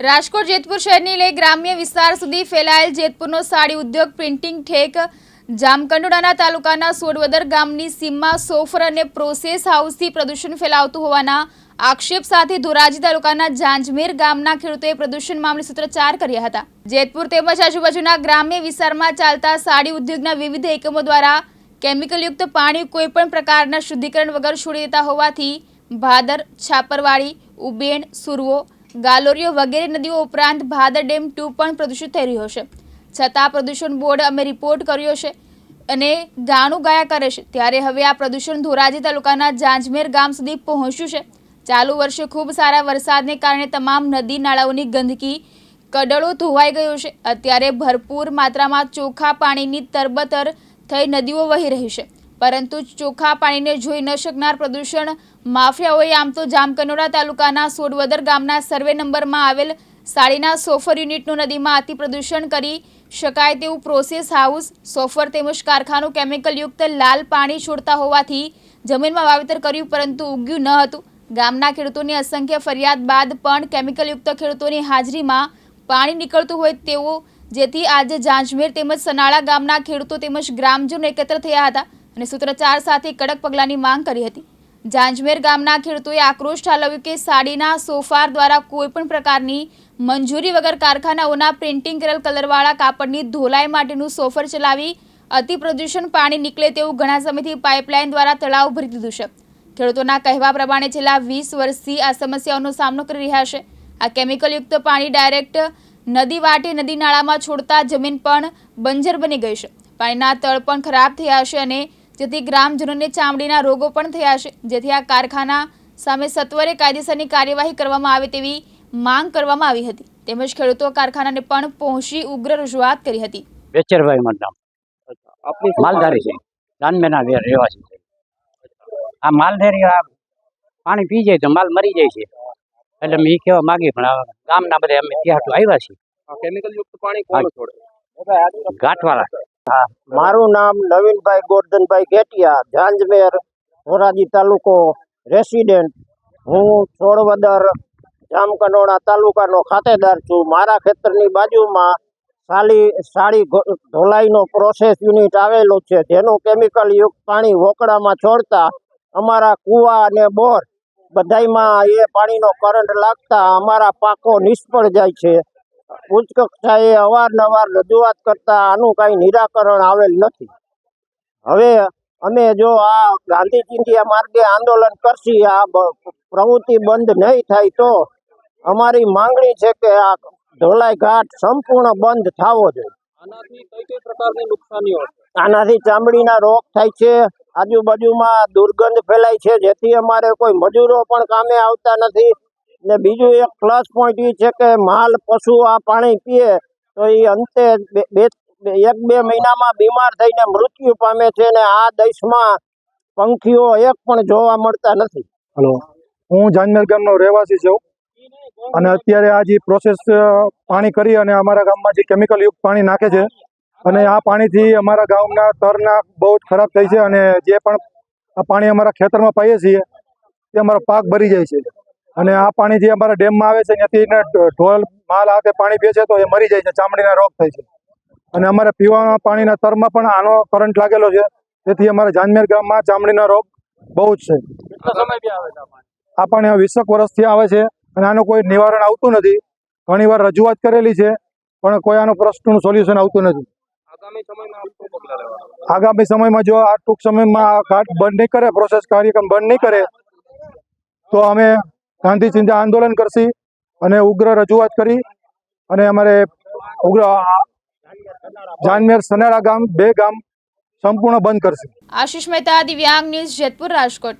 રાજકોટ જેતપુર શહેરની લઈ ગ્રામ્ય વિસ્તાર સુધી ફેલાયેલ જેતપુરનો સાડી ઉદ્યોગ પ્રિન્ટિંગ ઠેક જામકંડોડાના તાલુકાના સોડવદર ગામની સીમમાં સોફર અને પ્રોસેસ હાઉસથી પ્રદૂષણ ફેલાવતું હોવાના આક્ષેપ સાથે ધોરાજી તાલુકાના જાંજમેર ગામના ખેડૂતોએ પ્રદૂષણ મામલે સૂત્રોચ્ચાર કર્યા હતા. જેતપુર તેમજ આજુબાજુના ગ્રામ્ય વિસ્તારમાં ચાલતા સાડી ઉદ્યોગના વિવિધ એકમો દ્વારા કેમિકલયુક્ત પાણી કોઈપણ પ્રકારના શુદ્ધિકરણ વગર છોડી દેતા હોવાથી ભાદર, છાપરવાડી, ઉબેણ, સુરવો ગાલોરીઓ વગેરે નદીઓ ઉપરાંત ભાદર ડેમ ટુ પણ પ્રદૂષિત થઈ રહ્યો છે. છતાં પ્રદૂષણ બોર્ડ અમે રિપોર્ટ કર્યો છે અને ગાણું ગાયા કરે છે. ત્યારે હવે આ પ્રદૂષણ ધોરાજી તાલુકાના જાંજમેર ગામ સુધી પહોંચ્યું છે. ચાલુ વર્ષે ખૂબ સારા વરસાદને કારણે તમામ નદી નાળાઓની ગંદકી કડળો ધોવાઈ ગયો છે. અત્યારે ભરપૂર માત્રામાં ચોખ્ખા પાણીની તરબતર થઈ નદીઓ વહી રહી છે. પરંતુ ચોખ્ખા પાણીને જોઈ ન શકનાર પ્રદૂષણ માફિયાઓએ આમ તો જામકનોડા તાલુકાના સોડવદર ગામના સર્વે નંબરમાં આવેલ સાડીના સોફર યુનિટનું નદીમાં અતિ પ્રદૂષણ કરી શકાય તેવું પ્રોસેસ હાઉસ, સોફર તેમજ કારખાનું કેમિકલયુક્ત લાલ પાણી છોડતા હોવાથી જમીનમાં વાવેતર કર્યું પરંતુ ઉગ્યું ન હતું. ગામના ખેડૂતોની અસંખ્ય ફરિયાદ બાદ પણ કેમિકલયુક્ત ખેડૂતોની હાજરીમાં પાણી નીકળતું હોય તેવું, જેથી આજે જાંજમેર તેમજ સનાળા ગામના ખેડૂતો તેમજ ગ્રામજનો એકત્ર થયા હતા. અને સૂત્રોચ્ચાર સાથે કડક પગલાંની માંગ કરી હતી. જાંજમેર ગામના ખેડૂતોએ આક્રોશ ઠાલવ્યો કે સાડીના સોફાર દ્વારા કોઈપણ પ્રકારની મંજૂરી વગર કારખાનાઓના પ્રિન્ટિંગ કરેલ કલરવાળા કાપડની ધોલાઈ માટેનું સોફર ચલાવી અતિ પ્રદૂષણ પાણી નીકળે તેવું ઘણા સમયથી પાઇપલાઇન દ્વારા તળાવ ભરી દીધું છે. ખેડૂતોના કહેવા પ્રમાણે છેલ્લા વીસ વર્ષથી આ સમસ્યાઓનો સામનો કરી રહ્યા છે. આ કેમિકલયુક્ત પાણી ડાયરેક્ટ નદી વાટે નદી નાળામાં છોડતા જમીન પણ બંજર બની ગઈ છે. પાણીના તળ પણ ખરાબ થયા છે અને જેથી ગ્રામજનોને ચામડીના રોગો પણ થયા છે. જેથી આ કારખાના સામે સત્વરે કાયદેસરની કાર્યવાહી કરવામાં આવે તેવી માંગ કરવામાં આવી હતી. તેમજ ખેડૂતો કારખાનાને પણ પહોંચી ઉગ્ર રજૂઆત કરી હતી. બેચરભાઈ મારું માલધારી છે. જાનમેના રહેવાસી છે. આ માલધારી આ પાણી પી જાય તો માલ મરી જાય છે. એટલે મેં એ કહેવા માંગી પણ ગામના બધા અમે ત્યાં આવ્યા છીએ. કેમિકલ યુક્ત પાણી કોણ છોડે? ઘાટવાળા મારું નામ નવીનભાઈ ગોરધનભાઈ ઘેટિયા ઝાંઝમેર, ધોરાજી તાલુકો રેસિડેન્ટ. હું છોડવદર જામકંડોળા તાલુકાનો ખાતેદાર છું. મારા ખેતરની બાજુમાં સાલી, સાળી ધોલાઈનો પ્રોસેસ યુનિટ આવેલું છે. જેનું કેમિકલ યુક્ત પાણી વોકડામાં છોડતા અમારા કૂવા અને બોર બધાયમાં એ પાણીનો કરંટ લાગતા અમારા પાકો નિષ્ફળ જાય છે. ઉચ્ચ કક્ષાએ અવારનવાર રજૂઆત કરતા આનું કાંઈ નિરાકરણ આવેલ નથી. હવે અમે જો આ ગાંધી ચિંધ્યા માર્ગે આંદોલન કરશી આ પ્રવૃત્તિ બંધ નહીં થાય તો અમારી માંગણી છે કે આ ધોલાઈ ઘાટ સંપૂર્ણ બંધ થવો જોઈએ. આનાથી કઈ કઈ પ્રકારની નુકસાનીઓ આનાથી ચામડીના રોગ થાય છે આજુબાજુમાં દુર્ગંધ ફેલાય છે જેથી અમારે કોઈ મજૂરો પણ કામે આવતા નથી. ને બીજું એક પ્લસ પોઈન્ટ એ છે કે માલ, પશુ આ પાણી પીએ, તો એ અંતે બે એક બે મહિનામાં બીમાર થઈને મૃત્યુ પામે છે ને આ દેશમાં પંખીઓ એક પણ જોવા મળતા નથી. હલો. હું જાનમેર ગામનો રહેવાસી છું અને અત્યારે આ જે પ્રોસેસ પાણી કરી અને અમારા ગામમાં જે કેમિકલ યુક્ત પાણી નાખે છે અને આ પાણીથી અમારા ગામના તરના બહુ જ ખરાબ થઈ છે અને જે પણ આ પાણી અમારા ખેતરમાં પાઈએ છીએ તે અમારો પાક ભરી જાય છે. અને આ પાણી જે અમારા ડેમમાં આવે છે ત્યાંથી એને ઢોલ માલ હાથે પાણી પીએ છે તો એ મરી જાય છે ચામડીના રોગ થાય છે. અને અમારે પીવાના પાણીના તરમાં પણ આનો કરંટ લાગેલો છે તેથી અમારા જાનમેર ગામમાં ચામડીના રોગ બહુ જ છે. આ પાણી? વીસેક વર્ષથી આવે છે અને આનું કોઈ નિવારણ આવતું નથી. ઘણીવાર રજૂઆત કરેલી છે પણ કોઈ આનું પ્રશ્નનું સોલ્યુશન આવતું નથી. આગામી સમયમાં આગામી જો આ ટૂંક સમયમાં આ ઘાટ બંધ નહીં કરે પ્રોસેસ કાર્યક્રમ બંધ નહીં કરે તો અમે ગાંધી ચિંતા આંદોલન કરશી અને ઉગ્ર રજૂઆત કરી અને અમારે ઉગ્ર જાનમેર સનારા ગામ, બે ગામ સંપૂર્ણ બંધ કરશે. આશિષ મહેતા, દિવ્યાંગ ન્યૂઝ જેતપુર રાજકોટ.